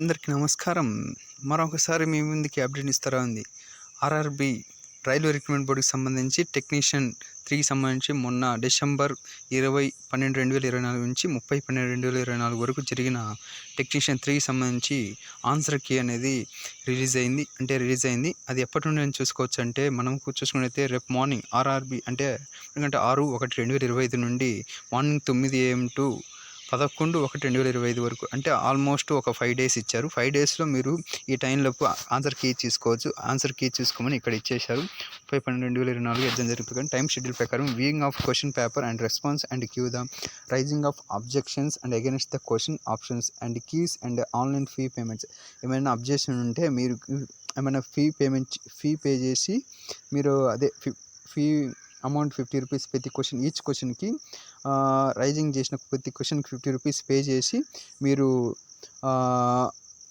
అందరికీ నమస్కారం. మరొకసారి మీ ముందుకి అప్డేట్ ఇస్తారా ఉంది. ఆర్ఆర్బి రైల్వే రిక్రూట్మెంట్ బోర్డుకి సంబంధించి టెక్నీషియన్ త్రీకి సంబంధించి మొన్న డిసెంబర్ ఇరవై పన్నెండు రెండు వేల ఇరవై నాలుగు నుంచి ముప్పై పన్నెండు రెండు వేల ఇరవై నాలుగు వరకు జరిగిన టెక్నీషియన్ త్రీకి సంబంధించి ఆన్సర్ కీ అనేది రిలీజ్ అయింది. అంటే రిలీజ్ అయింది. అది ఎప్పటి నుండి అని చూసుకోవచ్చు అంటే మనం చూసుకున్నైతే రేపు మార్నింగ్ ఆర్ఆర్బి అంటే ఎందుకంటే ఆరు ఒకటి రెండు వేల ఇరవై ఐదు నుండి మార్నింగ్ తొమ్మిది ఏఎం టు పదకొండు ఒకటి రెండు వేల ఇరవై ఐదు వరకు. అంటే ఆల్మోస్ట్ ఒక ఫైవ్ డేస్ ఇచ్చారు. ఫైవ్ డేస్లో మీరు ఈ టైంలోపు ఆన్సర్ కీ తీసుకోవచ్చు. ఆన్సర్ కీ తీసుకోమని ఇక్కడ ఇచ్చేశారు. ముప్పై పన్నెండు రెండు వేల ఇరవై నాలుగు ఎగ్జామ్ జరుగుతుంది టైం షెడ్యూల్ ప్రకారం viewing of question paper and response and queue the raising of objections and against the question options and keys and online fee payments. ఏమైనా అబ్జెక్షన్ ఉంటే మీరు ఏమైనా ఫీ పేమెంట్ ఫీ పే చేసి మీరు అదే fee fee amount fifty rupees ప్రతి question each క్వశ్చన్కి raising చేసిన ప్రతి క్వశ్చన్కి ఫిఫ్టీ రూపీస్ పే చేసి మీరు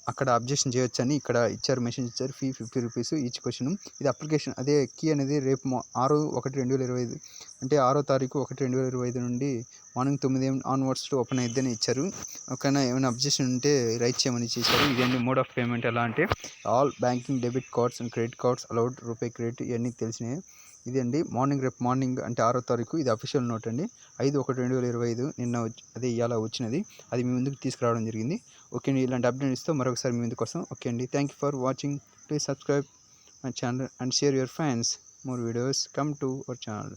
అక్కడ అబ్జెక్షన్ చేయొచ్చని ఇక్కడ ఇచ్చారు మెసేజ్ ఇచ్చారు fee fifty rupees each question ఇది అప్లికేషన్ అదే కీ అనేది రేపు ఆరు ఒకటి రెండు వేల ఇరవై ఐదు అంటే ఆరో తారీఖు ఒకటి రెండు వేల ఇరవై ఐదు నుండి మార్నింగ్ తొమ్మిది ఆన్వర్డ్స్లో ఓపెన్ అయిద్దని ఇచ్చారు. ఒకవేళ ఏమైనా అబ్జెక్షన్ ఉంటే రైట్ చేయమని చేశారు. ఇదండి మోడ్ ఆఫ్ పేమెంట్ ఎలా అంటే all banking debit cards and credit cards allowed RuPay credit ఇవన్నీ తెలిసినాయి. ఇది అండి మార్నింగ్ రేపు మార్నింగ్ అంటే ఆరో తారీఖు. ఇది అఫీషియల్ నోట్ అండి. ఐదు ఒకటి రెండు వేల ఇరవై ఐదు నిన్న అదే ఇవాళ వచ్చినది. అది మీ ముందుకు తీసుకురావడం జరిగింది. ఓకే అండి. ఇలాంటి అప్డేట్ ఇస్తూ మరొకసారి మీ ముందుకు వస్తాం. ఓకే అండి. Thank you for watching please subscribe my channel and share your fans more videos come to our channel